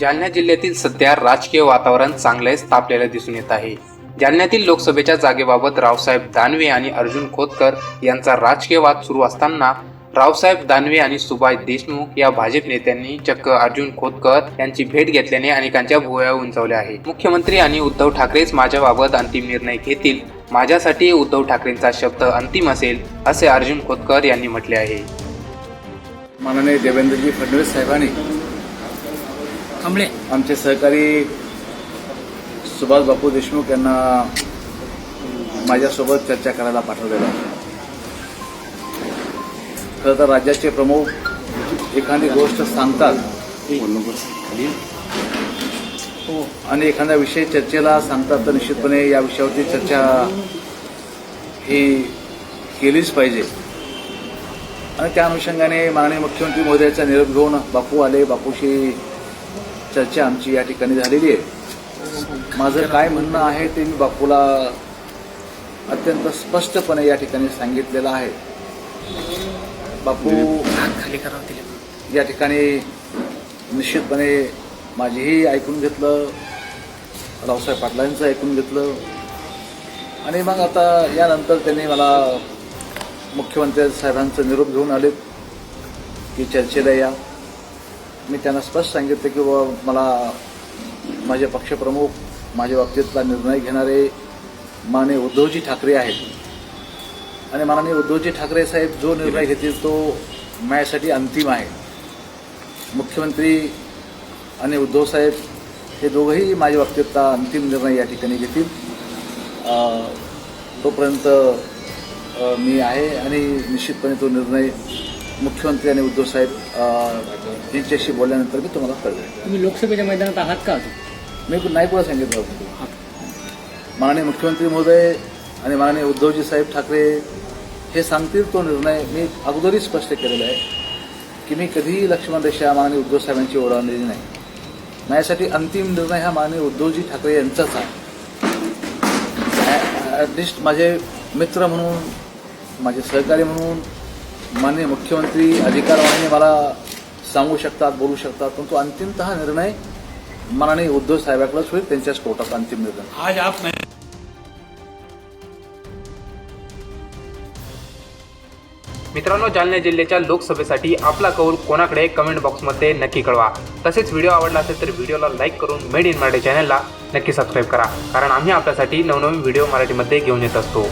जालना जिल्ह्यातील सध्या राजकीय वातावरण चांगलेच तापलेलं दिसून येत आहे. जालन्यातील लोकसभेच्या जागेबाबत रावसाहेब दानवे आणि अर्जुन खोतकर यांचा राजकीय वाद सुरू असताना रावसाहेब दानवे आणि सुभाष देशमुख या भाजप नेत्यांनी चक्क अर्जुन खोतकर यांची भेट घेतल्याने अनेकांच्या भुवया उंचावल्या आहे मुख्यमंत्री आणि उद्धव ठाकरेच माझ्याबाबत अंतिम निर्णय घेतील. माझ्यासाठी उद्धव ठाकरेंचा शब्द अंतिम असेल असे अर्जुन खोतकर यांनी म्हटले आहे. माननीय देवेंद्रजी फडणवीस साहेबांनी थांबले. आमचे सहकारी सुभाष बापू देशमुख यांना माझ्यासोबत चर्चा करायला पाठवलेलं आहे. खरं तर राज्याचे प्रमुख एखादी गोष्ट सांगतात. आणि एखाद्या विषय चर्चेला सांगतात तर निश्चितपणे या विषयावरती चर्चा ही केलीच पाहिजे. आणि त्या अनुषंगाने माननीय मुख्यमंत्री महोदयाचा निरोप घेऊन बापू आले. बापूशी चर्चा आमची या ठिकाणी झालेली आहे. माझं काय म्हणणं आहे ते मी बापूला अत्यंत स्पष्टपणे या ठिकाणी सांगितलेलं आहे. बापू खाली करावं या ठिकाणी निश्चितपणे माझीही ऐकून घेतलं रावसाहेब पाटलांचं ऐकून घेतलं. आणि मग आता यानंतर त्यांनी मला मुख्यमंत्री साहेबांचा निरोप घेऊन आले की चर्चेला या. मी त्यांना स्पष्ट सांगितलं की बाबा मला माझे पक्षप्रमुख माझ्या बाबतीतला निर्णय घेणारे माने उद्धवजी ठाकरे आहेत. आणि माननीय उद्धवजी ठाकरे साहेब जो निर्णय घेतील तो माझ्यासाठी अंतिम आहे. मुख्यमंत्री आणि उद्धव साहेब हे दोघंही माझ्या बाबतीतला अंतिम निर्णय या ठिकाणी घेतील. तोपर्यंत मी आहे आणि निश्चितपणे तो निर्णय मुख्यमंत्री आणि उद्धव साहेब यांच्याशी बोलल्यानंतर मी तुम्हाला कळवेन तुम्ही लोकसभेच्या मैदानात आहात का मी नाही पुढे सांगितलं होतं. माननीय मुख्यमंत्री महोदय आणि माननीय उद्धवजी साहेब ठाकरे हे सांगतील तो निर्णय मी अगोदरही स्पष्ट केलेला आहे की मी कधीही लक्ष्मण रेषा माननीय उद्धव साहेबांची ओढवलेली नाही. माझ्यासाठी अंतिम निर्णय हा माननीय उद्धवजी ठाकरे यांचाच आहे. ॲटलिस्ट माझे मित्र म्हणून माझे सहकारी म्हणून माननीय मुख्यमंत्री अधिकारवाणी मला सांगू शकतात बोलू शकतात परंतु अंतिमतः निर्णय माननीय उद्धव साहेबाकडेच होईल त्यांच्याच कोर्टाचा अंतिम निर्णय. आज आप मित्रांनो जालना जिल्ह्याच्या लोकसभेसाठी आपला कौल कोणाकडे कमेंट बॉक्समध्ये नक्की कळवा. तसेच व्हिडिओ आवडला असेल तर व्हिडिओला लाईक करून मेड इन मराठी चॅनलला नक्की सबस्क्राईब करा. कारण आम्ही आपल्यासाठी नवनवीन व्हिडिओ मराठीमध्ये घेऊन येत असतो.